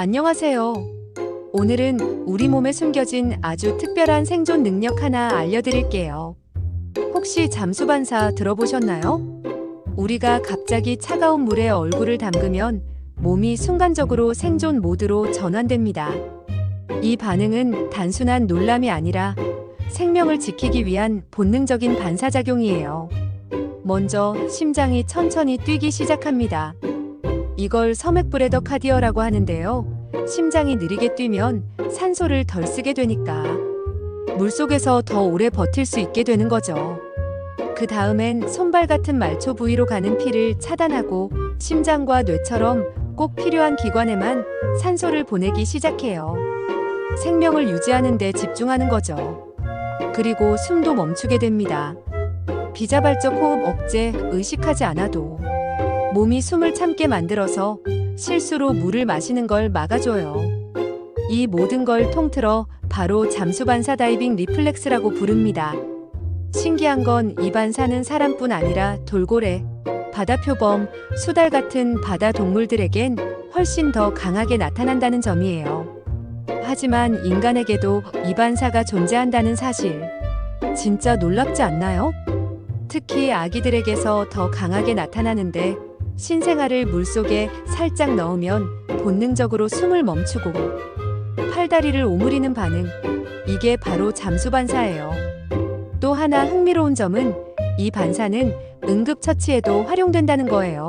안녕하세요. 오늘은 우리 몸에 숨겨진 아주 특별한 생존 능력 하나 알려드릴게요. 혹시 잠수반사 들어보셨나요? 우리가 갑자기 차가운 물에 얼굴을 담그면 몸이 순간적으로 생존 모드로 전환됩니다. 이 반응은 단순한 놀람이 아니라 생명을 지키기 위한 본능적인 반사작용이에요. 먼저 심장이 천천히 뛰기 시작합니다. 이걸 서맥브레더 카디어라고 하는데요. 심장이 느리게 뛰면 산소를 덜 쓰게 되니까 물속에서 더 오래 버틸 수 있게 되는 거죠. 그 다음엔 손발 같은 말초 부위로 가는 피를 차단하고 심장과 뇌처럼 꼭 필요한 기관에만 산소를 보내기 시작해요. 생명을 유지하는 데 집중하는 거죠. 그리고 숨도 멈추게 됩니다. 비자발적 호흡 억제 의식하지 않아도 몸이 숨을 참게 만들어서 실수로 물을 마시는 걸 막아줘요. 이 모든 걸 통틀어 바로 잠수반사 다이빙 리플렉스라고 부릅니다. 신기한 건 이 반사는 사람뿐 아니라 돌고래, 바다표범, 수달 같은 바다 동물들에겐 훨씬 더 강하게 나타난다는 점이에요. 하지만 인간에게도 이 반사가 존재한다는 사실. 진짜 놀랍지 않나요? 특히 아기들에게서 더 강하게 나타나는데 신생아를 물속에 살짝 넣으면 본능적으로 숨을 멈추고 팔다리를 오므리는 반응. 이게 바로 잠수 반사예요. 또 하나 흥미로운 점은 이 반사는 응급처치에도 활용된다는 거예요.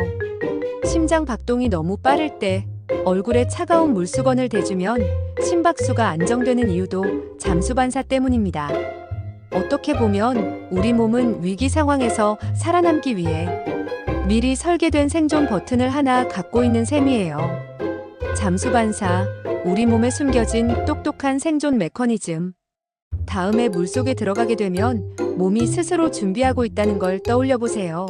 심장 박동이 너무 빠를 때 얼굴에 차가운 물수건을 대주면 심박수가 안정되는 이유도 잠수 반사 때문입니다. 어떻게 보면 우리 몸은 위기 상황에서 살아남기 위해 미리 설계된 생존 버튼을 하나 갖고 있는 셈이에요. 잠수 반사, 우리 몸에 숨겨진 똑똑한 생존 메커니즘. 다음에 물속에 들어가게 되면 몸이 스스로 준비하고 있다는 걸 떠올려 보세요.